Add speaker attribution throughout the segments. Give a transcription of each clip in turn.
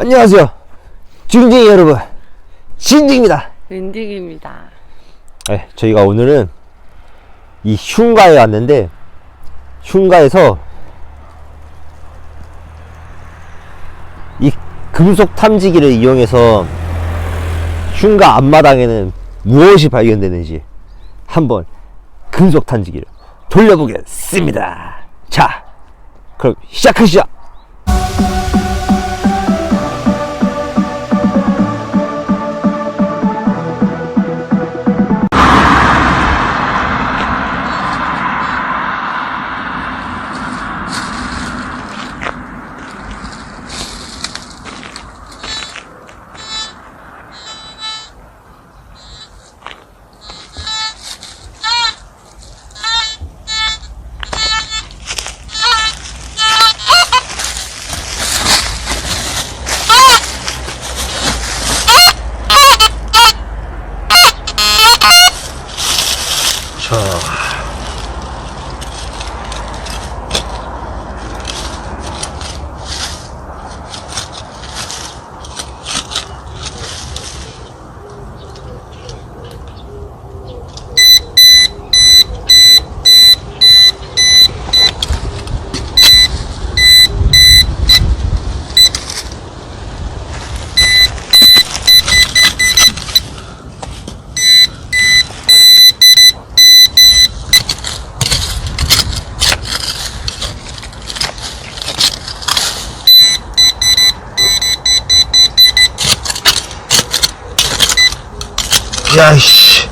Speaker 1: 안녕하세요. 중딩이 여러분. 진딩입니다.
Speaker 2: 랜딩입니다.
Speaker 1: 네, 저희가 오늘은 이 흉가에 왔는데, 흉가에서 이 금속 탐지기를 이용해서 흉가 앞마당에는 무엇이 발견되는지 한번 금속 탐지기를 돌려보겠습니다. 자, 그럼 시작하시죠. 자. 야이씨.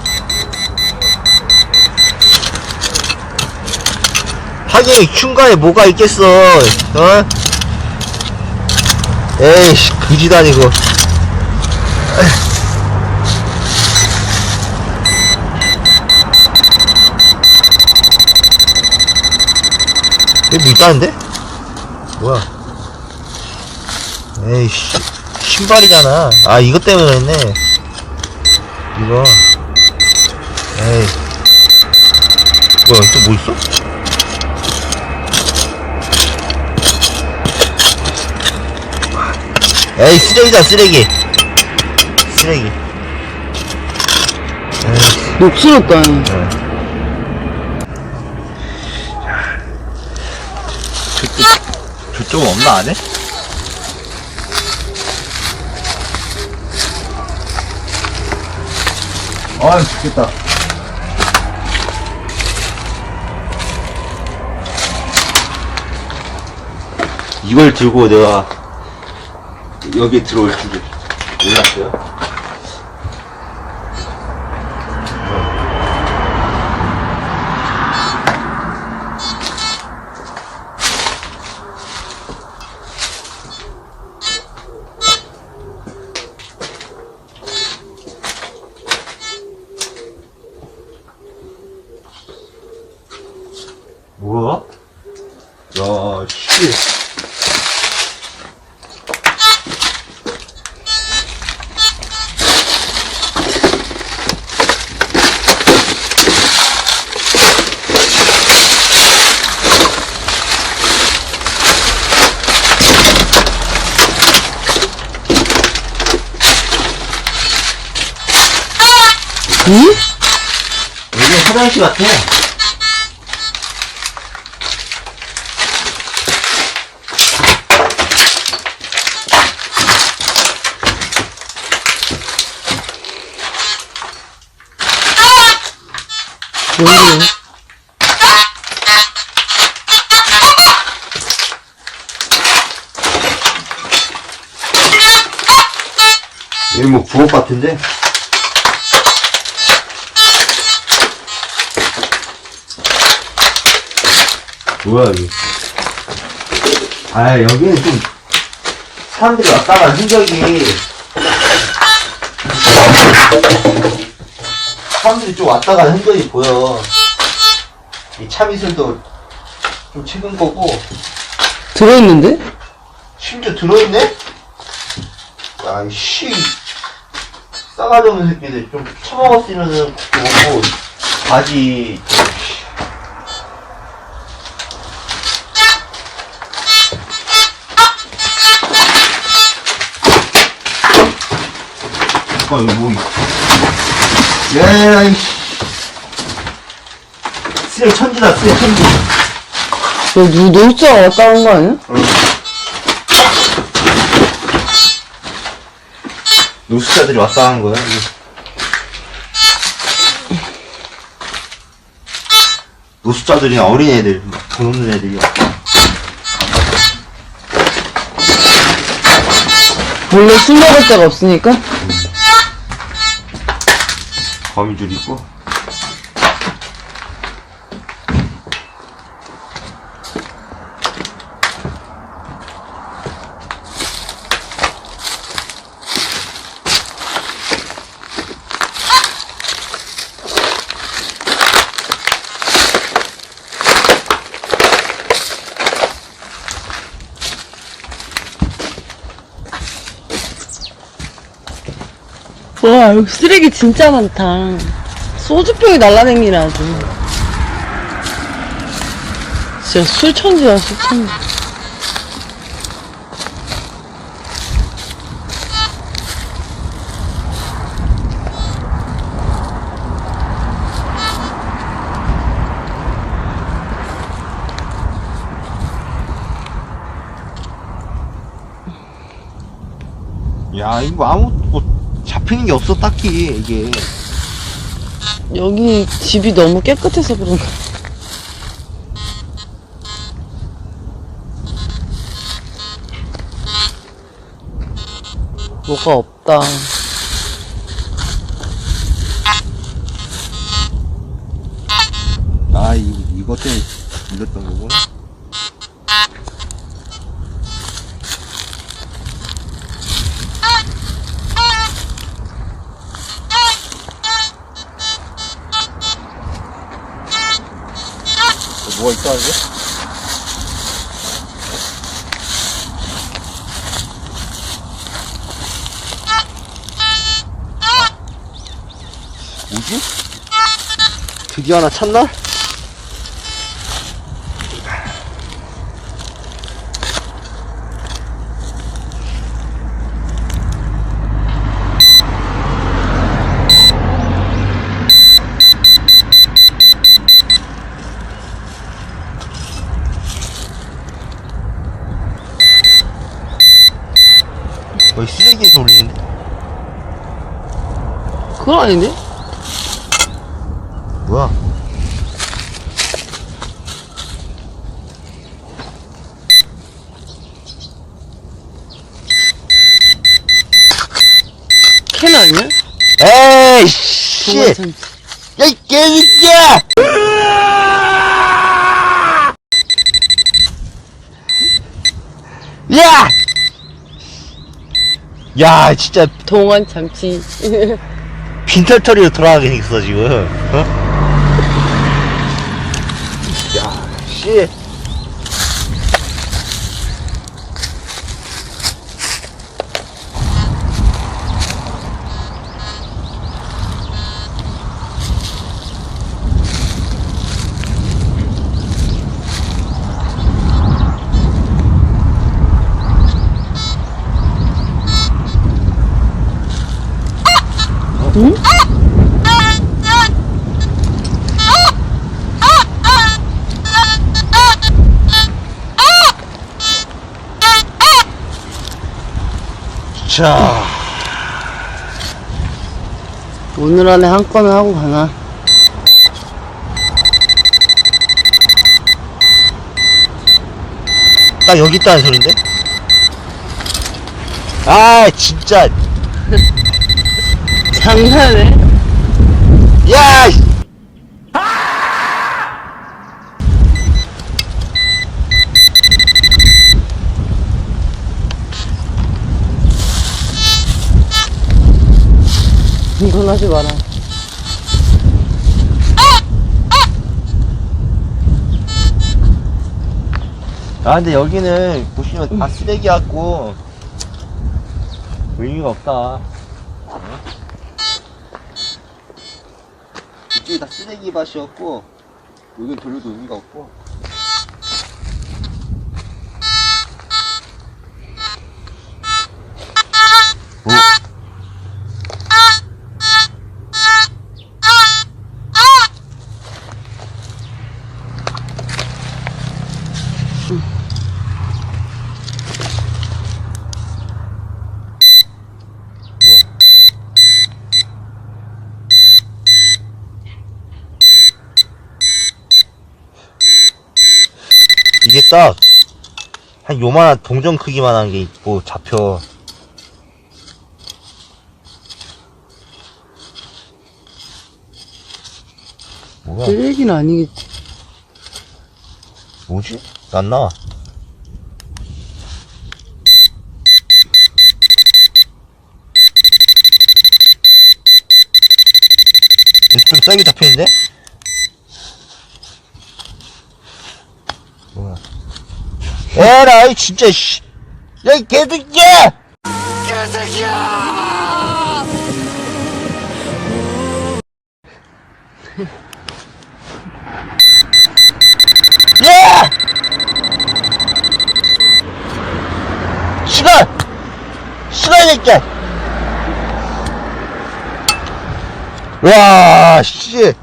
Speaker 1: 하긴 흉가에 뭐가 있겠어. 어? 에이씨, 그지도 아니고. 여기 뭐 있다는데? 뭐야? 에이씨, 신발이잖아. 아, 이것 때문에 했네. 이거 에이 뭐야 또 뭐 있어? 에이 쓰레기다 쓰레기 쓰레기 에이
Speaker 2: 녹슬었다.
Speaker 1: 저쪽 저쪽 없나 안에? 아 죽겠다. 이걸 들고 내가 여기 들어올 줄을 몰랐어요 뭐야? 야, 씨.
Speaker 2: 응?
Speaker 1: 여기 화장실 같아.
Speaker 2: 뭔데?
Speaker 1: 여기 뭐 부엌 같은데? 뭐야 여기? 아 여기는 좀 사람들이 왔다 간 흔적이 사람들이 좀 왔다 간 흔적이 보여. 이 참이슬도 좀 최근 거고
Speaker 2: 들어있는데?
Speaker 1: 심지어 들어있네? 아이씨 싸가지 없는 새끼들 좀 처먹었으면은 먹고 바지 여기 뭐, 야, 이 쓰레기 천지다, 쓰레기 천지.
Speaker 2: 노숙자가 왔다 간거 아니야?
Speaker 1: 노숙자들이 왔다 하는 거야, 이거. 노숙자들이나 어린애들, 돈 없는 애들이 왔다.
Speaker 2: 원래 술 먹을 데가 없으니까?
Speaker 1: 거미줄 있고.
Speaker 2: 와, 여기 쓰레기 진짜 많다. 소주병이 날라다니네, 아주. 진짜 술천지야, 술천지.
Speaker 1: 야, 이거 아무, 뭐, 잡히는 게 없어, 딱히, 이게.
Speaker 2: 여기 집이 너무 깨끗해서 그런가. 뭐가 없다.
Speaker 1: 아, 이, 이것 때문에 밀렸던 거구나. 뭐가 있다는데? 뭐지? 드디어 하나 찾나? 거의 쓰레기에서 올리는데?
Speaker 2: 그건 아닌데?
Speaker 1: 뭐야?
Speaker 2: 캔 아니야?
Speaker 1: 에이, 씨!
Speaker 2: 정말 참.
Speaker 1: 야, 이 개새끼야! 야! 야, 진짜
Speaker 2: 동안 참치.
Speaker 1: 빈털터리로 돌아가게 생겼어, 지금. 어? 야, 씨.
Speaker 2: 오늘 안에 한 건은 하고 가나?
Speaker 1: 딱 여기 있다는 소린데? 아, 진짜.
Speaker 2: 장난해?
Speaker 1: 야! 이-
Speaker 2: 이건 하지 마라.
Speaker 1: 아, 근데 여기는 보시면 다 쓰레기 같고, 의미가 없다. 어? 이쪽이 다 쓰레기 밭이었고, 여긴 별로도 의미가 없고. 어? 이게 딱, 한 요만한 동전 크기만한 게 있고, 잡혀. 뭐야?
Speaker 2: 쓰레기는 아니겠지.
Speaker 1: 뭐지? 안 나와. 좀 세게 잡혀있는데? 뭐야. 에라 이, 진짜, 씨. 야, 이 개새끼야! 야! 시간! 시간 새끼야! 와, 씨.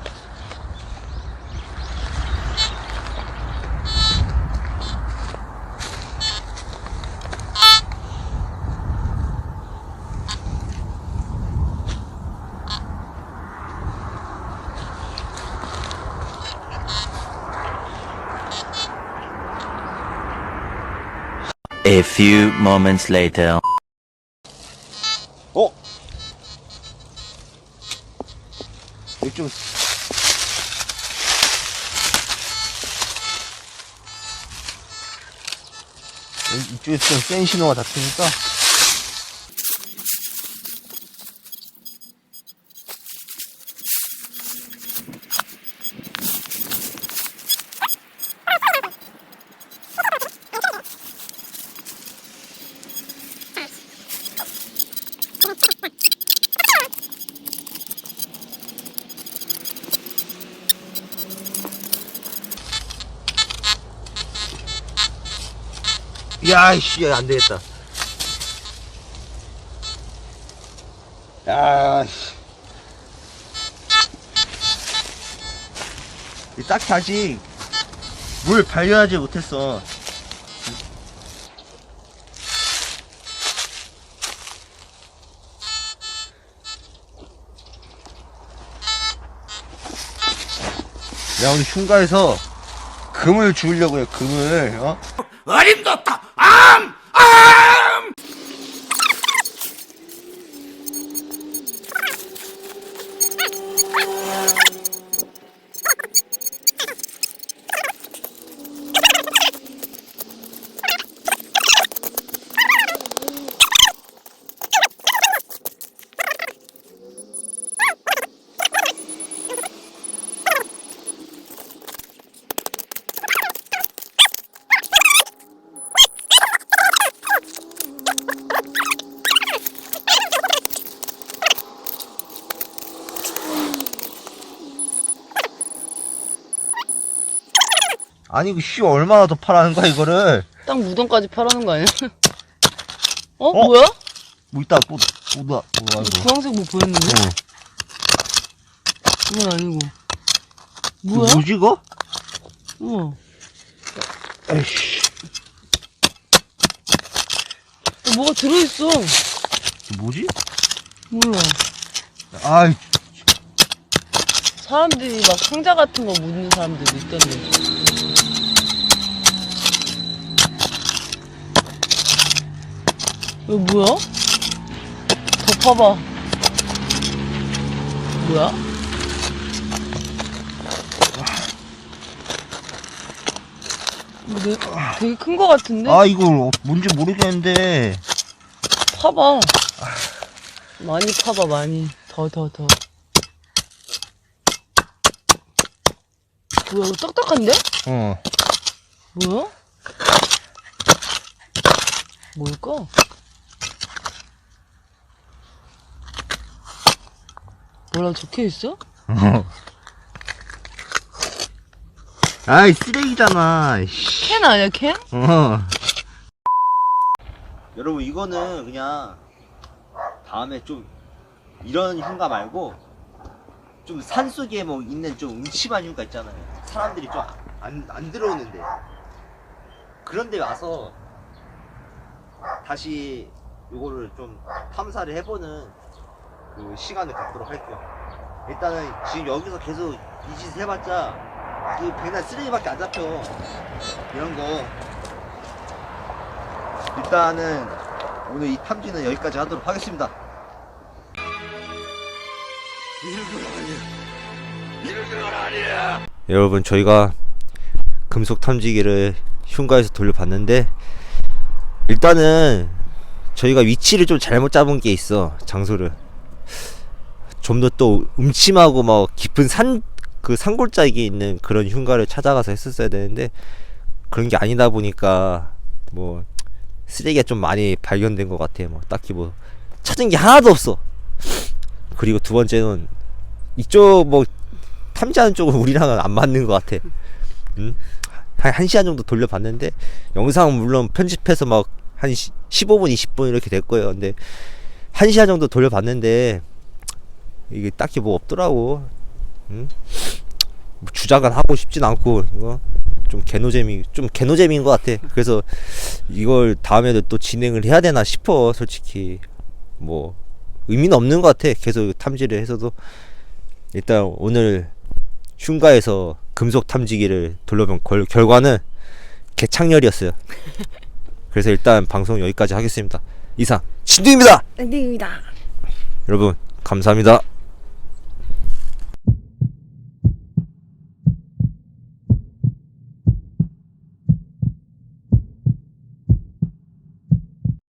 Speaker 3: A few moments later.
Speaker 1: 어? 여기 이쪽에서 좀 센 신호가 잡히니까. 야, 이씨, 안 되겠다. 야, 씨. 이 딱히 아직 물 발견하지 못했어. 야, 오늘 흉가에서 금을 주우려고 요 금을, 어?
Speaker 3: 어림도 없다!
Speaker 1: 아니 이거 씨 얼마나 더 팔라는 거야 이거를
Speaker 2: 땅 무덤까지 팔아는 거 아니야? 어?
Speaker 1: 어?
Speaker 2: 뭐야?
Speaker 1: 뭐 이따 또 또다 뭐
Speaker 2: 주황색 뭐 보였는데?
Speaker 1: 어.
Speaker 2: 그건 아니고.
Speaker 1: 이거
Speaker 2: 뭐야?
Speaker 1: 뭐지 이거?
Speaker 2: 우와.
Speaker 1: 에이씨
Speaker 2: 어, 뭐가 들어있어.
Speaker 1: 이거 뭐지?
Speaker 2: 몰라.
Speaker 1: 아이
Speaker 2: 사람들이 막 상자 같은 거 묻는 사람들도 있던데. 이거 뭐야? 더 파봐. 뭐야? 이거 내- 되게 큰 거 같은데?
Speaker 1: 아 이거 뭔지 모르겠는데
Speaker 2: 파봐. 많이 파봐, 많이. 더, 더, 더. 뭐야, 이거 딱딱한데?
Speaker 1: 어
Speaker 2: 뭐야? 뭘까? 뭐라고 적혀 있어?
Speaker 1: 아이 쓰레기잖아 씨.
Speaker 2: 캔 아니야, 캔?
Speaker 1: 어. 여러분 이거는 그냥 다음에 좀 이런 흉가 말고 좀 산속에 뭐 있는 좀 음침한 흉가 있잖아요 사람들이 좀 안 안 들어오는데 그런 데 와서 다시 요거를 좀 탐사를 해보는 그 시간을 갖도록 할게요 일단은 지금 여기서 계속 이짓 해봤자 이 배나 쓰레기밖에 안 잡혀. 이런 거. 일단은 오늘 이 탐지는 여기까지 하도록 하겠습니다. 여러분 저희가 금속 탐지기를 흉가에서 돌려봤는데 일단은 저희가 위치를 좀 잘못 잡은 게 있어 장소를. 좀 더 또 음침하고 막 깊은 산 그 산골짜기에 있는 그런 흉가를 찾아가서 했었어야 되는데 그런 게 아니다 보니까 뭐 쓰레기가 좀 많이 발견된 것 같아 뭐 딱히 뭐 찾은 게 하나도 없어. 그리고 두 번째는 이쪽 뭐 탐지하는 쪽은 우리랑은 안 맞는 것 같아. 응? 한, 한 시간 정도 돌려봤는데 영상 물론 편집해서 막 한 15분 20분 이렇게 될 거예요. 근데 한 시간 정도 돌려봤는데 이게 딱히 뭐 없더라고. 응? 뭐 주작은 하고 싶진 않고 이거 좀 개노잼이 좀 개노잼인 것 같아. 그래서 이걸 다음에도 또 진행을 해야 되나 싶어 솔직히. 뭐 의미는 없는 것 같아. 계속 탐지를 해서도. 일단 오늘 흉가에서 금속 탐지기를 돌려본 결, 결과는 개창렬이었어요. 그래서 일단 방송 여기까지 하겠습니다. 이상 진두입니다!
Speaker 2: 엔딩입니다.
Speaker 1: 여러분 감사합니다